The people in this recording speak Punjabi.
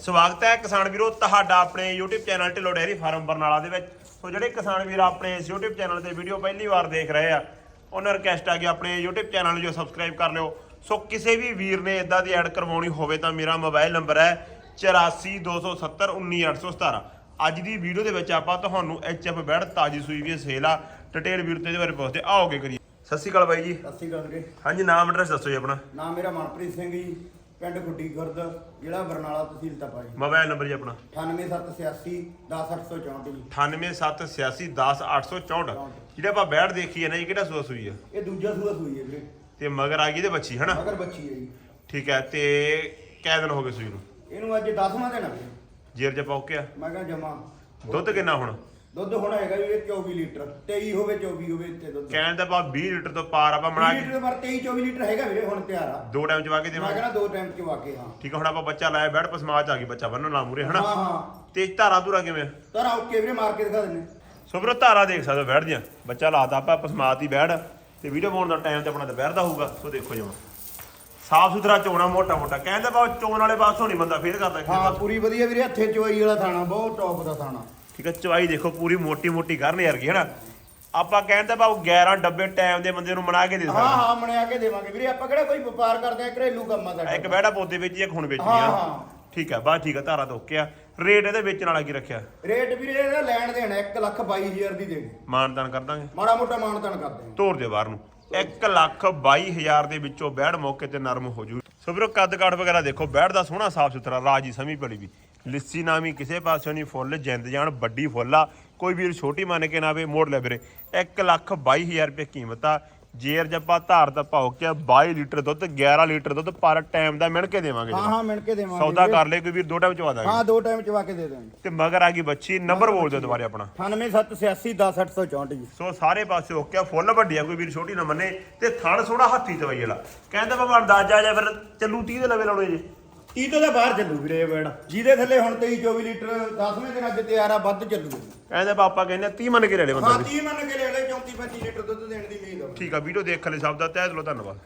ਸਵਾਗਤ ਹੈ ਕਿਸਾਨ ਵੀਰੋ ਤੁਹਾਡਾ ਆਪਣੇ YouTube channel Dhillon dairy farm Barnala ਦੇ ਵਿੱਚ। ਸੋ ਜਿਹੜੇ ਕਿਸਾਨ ਵੀਰ ਆਪਣੇ ਇਸ YouTube ਚੈਨਲ ਤੇ ਵੀਡੀਓ ਪਹਿਲੀ ਵਾਰ ਦੇਖ ਰਹੇ ਆ ਉਹਨਾਂ ਰਿਕਵੈਸਟ ਆ ਕਿ ਆਪਣੇ YouTube ਚੈਨਲ ਨੂੰ ਜੋ ਸਬਸਕ੍ਰਾਈਬ ਕਰ ਲਿਓ। ਸੋ ਕਿਸੇ ਵੀ ਵੀਰ ਨੇ ਇਦਾਂ ਦੀ ਐਡ ਕਰਵਾਉਣੀ ਹੋਵੇ ਤਾਂ ਮੇਰਾ ਮੋਬਾਈਲ ਨੰਬਰ ਹੈ 8427719817 ਅੱਜ ਦੀ ਵੀਡੀਓ ਦੇ ਵਿੱਚ ਆਪਾਂ ਤੁਹਾਨੂੰ ਐਚਐਫ ਬੈਡ ਤਾਜੀ ਸੂਈ ਵੀ ਸੇਲ ਆ ਡਿਟੇਲ ਵੀਰ ਤੇ ਇਹਦੇ ਬਾਰੇ ਪੁੱਛਦੇ ਆਓਗੇ ਕਰੀਏ। ਸਤਿ ਸ਼੍ਰੀ ਅਕਾਲ ਬਾਈ ਜੀ। ਸਤਿ ਸ਼੍ਰੀ ਅਕਾਲ ਵੀਰੇ। ਹਾਂਜੀ ਨਾਮ ਐਡਰੈਸ ਦੱਸੋ ਜੀ ਆਪਣਾ। ਨਾਮ ਮੇਰਾ ਮਨਪ੍ਰੀਤ ਸਿੰਘ ਜੀ। ਪਿੰਡ ਗੁੱਡੀ ਖੁਰਦ ਜ਼ਿਲ੍ਹਾ ਬਰਨਾਲਾ ਤਹਿਸੀਲ ਤਪਾ ਜੀ। ਮੋਬਾਈਲ ਨੰਬਰ ਜੀ ਆਪਣਾ। 98786 10864 ਜੀ। 9876810864 ਜਿਹੜੇ ਆਪਾਂ ਬੈਠ ਦੇਖੀ ਹੈ ਨਾ ਜੀ ਕਿਹੜਾ ਸੂਆ ਸੂਈ ਆ? ਇਹ ਦੂਜਾ ਸੂਆ ਸੂਈ ਹੈ ਵੀਰੇ। ਤੇ ਮਗਰ ਆ ਗਈ ਤੇ ਬੱਚੀ ਹਨਾ? ਮਗਰ ਬੱਚੀ ਹੈ ਜੀ। ਠੀਕ ਹੈ ਤੇ ਕੈ ਦਿਨ ਹੋ ਗਏ ਸੂਈ ਨੂੰ? ਇਹਨੂੰ ਅੱਜ 10ਵਾਂ ਦਿਨ ਆ ਵੀਰੇ। ਜੇਰ ਚ ਪੌਕਿਆ ਮੈਂ ਕਿਹਾ ਜਮਾ। ਦੁੱਧ ਕਿੰਨਾ ਹੁਣ? ਦੁੱਧ ਹੁਣ ਹੈਗਾ ਵੀਰੇ 24 ਲੀਟਰ 23 ਹੋਵੇ 24 ਹੋਵੇ ਤੇ ਦੁੱਧ। ਕਹਿਣ ਦਾ ਬਾ 20 ਲੀਟਰ ਤੋਂ ਪਾਰ ਆਪਾਂ ਬਣਾ 20 ਕੇ ਲੀਟਰ ਪਰ 23 24 ਲੀਟਰ ਹੈਗਾ ਵੀਰੇ ਹੁਣ ਤਿਆਰ ਆ। ਦੋ ਟਾਈਮ ਚ ਵਾ ਕੇ ਮੈਂ ਦੇਵਾਂਗੇ ਕਹਿੰਦਾ ਦੋ ਟਾਈਮ ਚ ਵਾਕੇ ਹਾਂ। ਠੀਕ ਹੈ ਹੁਣ ਆਪਾਂ ਬੱਚਾ ਲਾਇਆ ਬੈਠ ਪਸਮਾ ਚ ਆ ਗਈ ਬੱਚਾ ਬੰਨਣ ਲਾ ਮੂਰੇ ਹਨਾ? ਹਾਂ ਹਾਂ। ਤੇ ਧਾਰਾ ਧੂਰਾ ਕਿਵੇਂ? ਆ? ਓਕੇ ਵੀਰੇ ਮਾਰ ਕੇ ਦਿਖਾ ਦਿੰਨੇ। ਸੋ ਵੀਰੋ ਧਾਰਾ ਦੇਖ ਸਕਦੇ ਹੋ ਬੈਠ ਦੀਆਂ ਬੱਚਾ ਲਾਤਾ ਆਪਾਂ ਪਸਮਾਤ ਦੀ ਬੈਠ। ਤੇ ਵੀਡੀਓ ਪਾਉਣ ਦਾ ਟਾਈਮ ਤੇ ਆਪਣਾ ਦੁਪਹਿਰ ਦਾ ਹੋਊਗਾ ਸੋ ਦੇਖੋ ਜਮਾ ਸਾਫ਼ ਸੁਥਰਾ ਚੋਣਾ ਮੋਟਾ ਮੋਟਾ। ਕਹਿੰਦੇ ਬਾ ਚੋਣ ਵਾਲੇ ਪਾਸੋਂ ਨਹੀਂ ਬੰਦਾ ਫੇਰ ਕਰਦਾ ਕਿਸੇ ਹਾਂ ਪਾਸੋਂ। ਪੂਰੀ ਵਧੀਆ ਵੀਰੇ ਹੱਥੇ ਚੋਈ ਵਾਲਾ ਥਾਣਾ ਬਹੁਤ ਟੌਪ ਦਾ ਥਾਣਾ। ਠੀਕ ਹੈ ਚਵਾਈ ਦੇਖੋ ਪੂਰੀ ਮੋਟੀ ਮੋਟੀ ਕਰਨ ਯਾਰ ਕੀ ਹਨਾ? ਆਪਾਂ ਕਹਿੰਦੇ ਬਾ 11 ਡੱਬੇ ਟਾਈਮ ਦੇ ਬੰਦੇ ਨੂੰ ਬਣਾ ਕੇ ਦੇ ਹਾਂ ਸਕਦੇ। ਹਾਂ ਮਣਿਆ ਕੇ ਦੇਵਾਂਗੇ। ਵੀਰੇ ਆਪਾਂ ਕਿਹੜਾ ਕੋਈ ਵਪਾਰ ਕਰਦੇ ਆ ਘਰੇਲੂ ਕੰਮ ਸਾਡਾ। ਇੱਕ ਬੈੜਾ ਪੌਦੇ ਵਿੱਚ ਇੱਕ ਹੁਣ ਵੇਚਣੀ ਹਾਂ, ਆ। ਹਾਂ। ਠੀਕ ਹੈ ਬਾ ਠੀਕ ਹੈ ਧਾਰਾ ਤੋਂ ਆ। ਰੇਟ ਇਹਦੇ ਵੇਚਣ ਵਾਲਾ ਕੀ ਰੱਖਿਆ? ਰੇਟ ਵੀਰੇ ਇਹਦਾ ਲੈਣ ਦੇਣ 1 ਲੱਖ 22000 ਦੀ ਦੇਣੀ। ਮਾਨਦਾਨ ਕਰ ਦਾਂਗੇ। ਮਾੜਾ ਮੋਟਾ ਮਾਨਤਨ ਕਰਦੇ ਤੋੜ ਦੇ ਬਾਹਰ ਨੂੰ। 1 ਲੱਖ 22 ਹਜ਼ਾਰ ਦੇ ਵਿੱਚੋਂ ਬੈੜ ਮੌਕੇ ਤੇ ਨਰਮ ਹੋ ਜੂ। ਸੋ ਵੀਰੋ ਕੱਦ ਕਾਠ ਵਗੈਰਾ ਦੇਖੋ ਬੈੜ ਦਾ ਸੋਹਣਾ ਸਾਫ਼ ਸੁਥਰਾ ਰਾਜੀ ਸਮੀ ਪੜੀ ਵੀ। ਲਿੱਸੀ ਨਾਮੀ ਕਿਸੇ ਪਾਸਿਓਂ ਨਹੀਂ ਫੁੱਲ ਜਿੰਦ ਜਾਨ ਵੱਡੀ ਫੁੱਲ ਆ। ਕੋਈ ਵੀਰ ਛੋਟੀ ਮੰਨ ਕੇ ਨਾ ਵੇ ਮੋੜ ਲੈ ਵੀਰੇ। 1 ਲੱਖ 22 ਹਜ਼ਾਰ ਰੁਪਏ ਕੀਮਤ ਆ। ਜੇਰ ਜੱਪਾ ਧਾਰ ਦਾ ਭਾਉ ਕਿ 22 ਲੀਟਰ ਦੁੱਧ 11 ਲੀਟਰ ਦੁੱਧ ਪਰ ਟਾਈਮ ਦਾ ਮਿਣ ਕੇ ਦੇਵਾਂਗੇ ਹਾਂ ਹਾਂ ਮਿਣ ਕੇ ਦੇਵਾਂਗੇ ਸੌਦਾ। ਕਰ ਲੈ ਕੋਈ ਵੀਰ ਦੋ ਟਾਈਮ ਚਵਾ ਦਾਂਗੇ। ਹਾਂ ਦੋ ਟਾਈਮ ਚਵਾ ਕੇ ਦੇ ਦਾਂਗੇ। ਤੇ ਮਗਰ ਆ ਗਈ ਬੱਚੀ ਨੰਬਰ ਬੋਲ ਦਿਓ ਦੁਬਾਰੇ ਆਪਣਾ। 98786 10864 ਜੀ। ਸੋ ਸਾਰੇ ਪਾਸੇ ਹੋ ਗਿਆ ਫੁੱਲ ਵੱਡੀ ਆ ਕੋਈ ਵੀਰ ਛੋਟੀ ਨਾ ਮੰਨੇ। ਤੇ ਥਣ ਸੋਹਣਾ ਹੱਥੀ ਦਵਾਈ ਵਾਲਾ। ਕਹਿੰਦਾ ਬਾਬਾ ਅੰਦਾਜ਼ਾ ਜਾ ਫਿਰ ਚੱਲੂ 30 ਦੇ ਲਵੇ ਲਾਉਣੇ ਜੇ। 30 ਤੋਂ ਤਾਂ ਬਾਹਰ ਚੱਲੂ ਵੀਰੇ ਇਹ ਵੇੜ ਜਿਹਦੇ ਥੱਲੇ ਹੁਣ 23 24 ਲੀਟਰ 10ਵੇਂ ਦਿਨ ਅੱਜ ਤਿਆਰ ਆ ਵੱਧ ਚੱਲੂ। ਕਹਿੰਦੇ ਪਾਪਾ ਕਹਿੰਦੇ 30 ਮੰਨ ਕੇ ਲੈ ਲੈ ਬੰਦਾ ਹਾਂ ਵੀ। 30 ਮੰਨ ਕੇ ਲੈ ਲੈ 34 25 ਲੀਟਰ ਦੁੱਧ ਦੇਣ ਦੀ ਉਮੀਦ ਆ। ਠੀਕ ਆ ਵੀਡੀਓ ਦੇਖ ਲੈ ਸਭ ਦਾ ਤਹਿ ਦਿਲੋਂ ਧੰਨਵਾਦ।